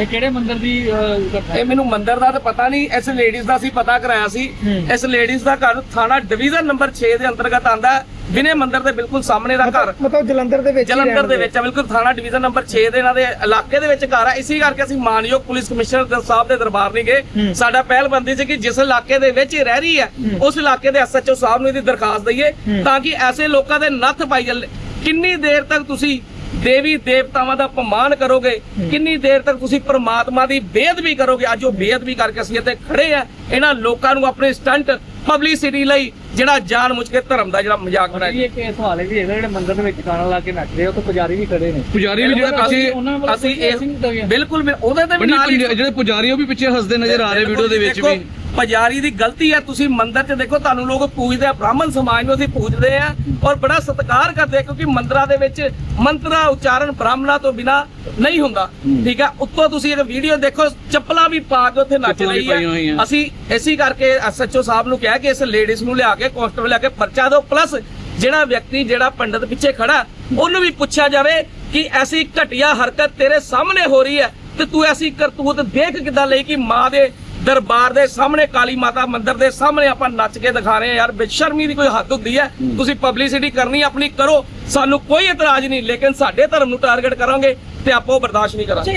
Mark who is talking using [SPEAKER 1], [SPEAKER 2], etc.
[SPEAKER 1] ਇਹ ਕਿਹੜੇ ਮੰਦਿਰ ਦੀ ਅਹ, ਘਟਨਾ?
[SPEAKER 2] ਇਹ ਮੈਨੂੰ ਮੰਦਿਰ ਦਾ ਤਾਂ ਪਤਾ ਨਹੀਂ ਇਸ ਲੇਡੀਜ਼ ਦਾ ਸੀ ਪਤਾ ਕਰਾਇਆ ਸੀ।
[SPEAKER 1] ਹੂੰ।
[SPEAKER 2] ਇਸ ਲੇਡੀਜ਼ ਦਾ ਘਰ ਥਾਣਾ ਡਿਵੀਜ਼ਨ ਨੰਬਰ 6 ਦੇ ਅੰਤਰਗਤ ਆਂਦਾ ਵਿਨੇ ਮੰਦਿਰ ਦੇ ਬਿਲਕੁਲ ਸਾਹਮਣੇ ਦਾ ਘਰ।
[SPEAKER 3] ਮਤਲਬ ਜਲੰਧਰ ਦੇ ਵਿੱਚ ਹੀ
[SPEAKER 2] ਜਲੰਧਰ
[SPEAKER 3] ਰਹਿਣ
[SPEAKER 2] ਦੇ ਵਿੱਚ ਆ, ਬਿਲਕੁਲ ਥਾਣਾ ਡਿਵੀਜ਼ਨ ਨੰਬਰ 6 ਦੇ ਇਹਨਾਂ ਦੇ ਇਲਾਕੇ ਦੇ ਵਿੱਚ ਘਰ ਆ। ਇਸੇ ਕਰਕੇ ਅਸੀਂ ਮਾਨਯੋਗ ਪੁਲਿਸ ਕਮਿਸ਼ਨਰ ਦੇ ਸਾਹਿਬ ਦੇ ਦਰਬਾਰ ਨਹੀਂ ਗਏ
[SPEAKER 1] ਹੂੰ।
[SPEAKER 2] ਸਾਡਾ ਪਹਿਲ ਬੰਦੀ ਸੀ ਕਿ ਜਿਸ ਇਲਾਕੇ ਦੇ ਵਿੱਚ ਇਹ ਰਹਿ ਰਹੀ ਹੈ ਉਸ ਇਲਾਕੇ ਦੇ ਐਸਐਚਓ ਸਾਹਿਬ ਨੂੰ ਇਹਦੀ ਦਰਖਾਸਤ ਦਈਏ
[SPEAKER 1] ਹੂੰ।
[SPEAKER 2] ਤਾਂ ਕਿ ਐਸੇ ਲੋਕਾਂ ਦੇ ਨੱਥ ਪਾਈ ਜਾਵੇ ਕਿੰਨੀ ਦੇਰ ਤੱਕ ਤੁਸੀਂ ਦੇਵੀ ਦੇਵਤਾਵਾਂ ਦਾ ਅਪਮਾਨ ਕਰੋਗੇ ਕਿੰਨੀ ਦੇਰ ਤੱਕ ਤੁਸੀਂ ਪ੍ਰਮਾਤਮਾ ਦੀ ਬੇਅਦਬੀ ਕਰੋਗੇ? ਅੱਜ ਉਹ ਬੇਅਦਬੀ ਕਰਕੇ ਅਸੀਂ ਇੱਥੇ ਖੜੇ ਆ। ਇਹਨਾਂ ਲੋਕਾਂ ਨੂੰ ਆਪਣੇ ਸਟੰਟ ਪਬਲਿਸਿਟੀ ਲਈ ਜਿਹੜਾ ਜਾਣ ਮੁੱਚ ਕੇ ਧਰਮ ਦਾ ਜਿਹੜਾ ਮਜ਼ਾਕ ਬਣਾਇਆ
[SPEAKER 1] ਜੀ ਇੱਕ ਇਹ ਸਵਾਲ ਵੀ ਇਹਦੇ ਜਿਹੜੇ ਮੰਦਿਰ ਦੇ ਵਿੱਚ ਗਾਣਾ ਲਾ ਕੇ ਨੱਚ ਰਹੇ ਹੋ ਤਾਂ ਪੁਜਾਰੀ ਵੀ ਖੜੇ ਨੇ।
[SPEAKER 4] ਪੁਜਾਰੀ ਵੀ ਜਿਹੜਾ
[SPEAKER 2] ਅਸੀਂ
[SPEAKER 1] ਅਸੀਂ ਗਿਆ।
[SPEAKER 2] ਬਿਲਕੁਲ ਬਿਲ- ਉਹਦੇ ਤੇ ਵੀ ਨਾਲ
[SPEAKER 4] ਜਿਹੜੇ ਪੁਜਾਰੀ ਉਹ ਵੀ ਪਿੱਛੇ ਹੱਸਦੇ ਨਜ਼ਰ ਆ ਰਹੇ ਵੀਡੀਓ ਦੇ ਵਿੱਚ ਵੀ।
[SPEAKER 2] ਪੁਜਾਰੀ ਦੀ ਗਲਤੀ ਹੈ। ਤੁਸੀਂ ਮੰਦਿਰ 'ਚ ਦੇਖੋ ਤੁਹਾਨੂੰ ਲੋਕ ਪੂਜਦੇ ਆ। ਬ੍ਰਾਹਮਣ ਸਮਾਜ ਨੂੰ ਅਸੀਂ ਪੂਜਦੇ ਆ ਔਰ ਬੜਾ ਸਤਿਕਾਰ ਕਰਦੇ ਕਿਉਂਕਿ ਮੰਦਿਰਾਂ ਦੇ ਵਿੱਚ ਮੰਤਰਾ ਉਚਾਰਨ ਬ੍ਰਾਹਮਣਾਂ ਤੋਂ ਬਿਨਾ ਨਹੀਂ ਹੁੰਦਾ। ਠੀਕ ਹੈ ਉੱਤੋਂ ਤੁਸੀਂ ਇਹ ਵੀਡੀਓ ਦੇਖੋ ਚੱਪਲਾਂ ਵੀ ਪਾ ਕੇ ਉੱਥੇ ਨੱਚ ਰਹੀ। ਹੈ ਅਸੀਂ ਇਸੇ ਕਰਕੇ ਐਸਐਚਓ ਸਾਹਿਬ ਨੂੰ ਕਿਹਾ ਕਿ ਇਸ ਲੇਡੀਜ਼ ਨੂੰ ਲਿਆ ਕੇ ਕਾਂਸਟੇਬਲ ਲਿਆ ਕੇ ਪਰਚਾ ਦਿਓ। ਪਲੱਸ ਜਿਹੜਾ ਵਿਅਕਤੀ ਜਿਹੜਾ ਪੰਡਤ ਪਿੱਛੇ ਖੜਾ ਉਹਨੂੰ ਵੀ ਪੁੱਛਿਆ ਜਾਵੇ ਕਿ ਐਸੀ ਘਟੀਆ ਹਰਕਤ ਤੇਰੇ ਸਾਹਮਣੇ ਹੋ ਰਹੀ ਹੈ ਤੇ ਤੂੰ ਐਸੀ ਕਰਤੂਤ ਦੇਖ ਕਿੱਦਾਂ ਲਈ ਕਿ ਮਾਂ ਦੇ ਦਰਬਾਰ ਦੇ ਸਾਹਮਣੇ ਕਾਲੀ ਮਾਤਾ ਮੰਦਿਰ ਦੇ ਸਾਹਮਣੇ ਆਪਾਂ ਨੱਚ ਕੇ ਦਿਖਾ ਰਹੇ ਹਾਂ। ਯਾਰ ਬੇਸ਼ਰਮੀ ਦੀ ਕੋਈ ਹੱਦ ਹੁੰਦੀ ਹੈ। ਤੁਸੀਂ ਪਬਲਿਸਿਟੀ ਕਰਨੀ ਆਪਣੀ ਕਰੋ। ਸਾਨੂੰ ਕੋਈ ਇਤਰਾਜ਼ ਨਹੀਂ ਲੇਕਿਨ ਸਾਡੇ ਧਰਮ ਨੂੰ ਟਾਰਗੇਟ ਕਰੋਗੇ ਤੇ ਆਪਾਂ ਉਹ ਬਰਦਾਸ਼ਤ ਨਹੀਂ ਕਰਾਂਗੇ।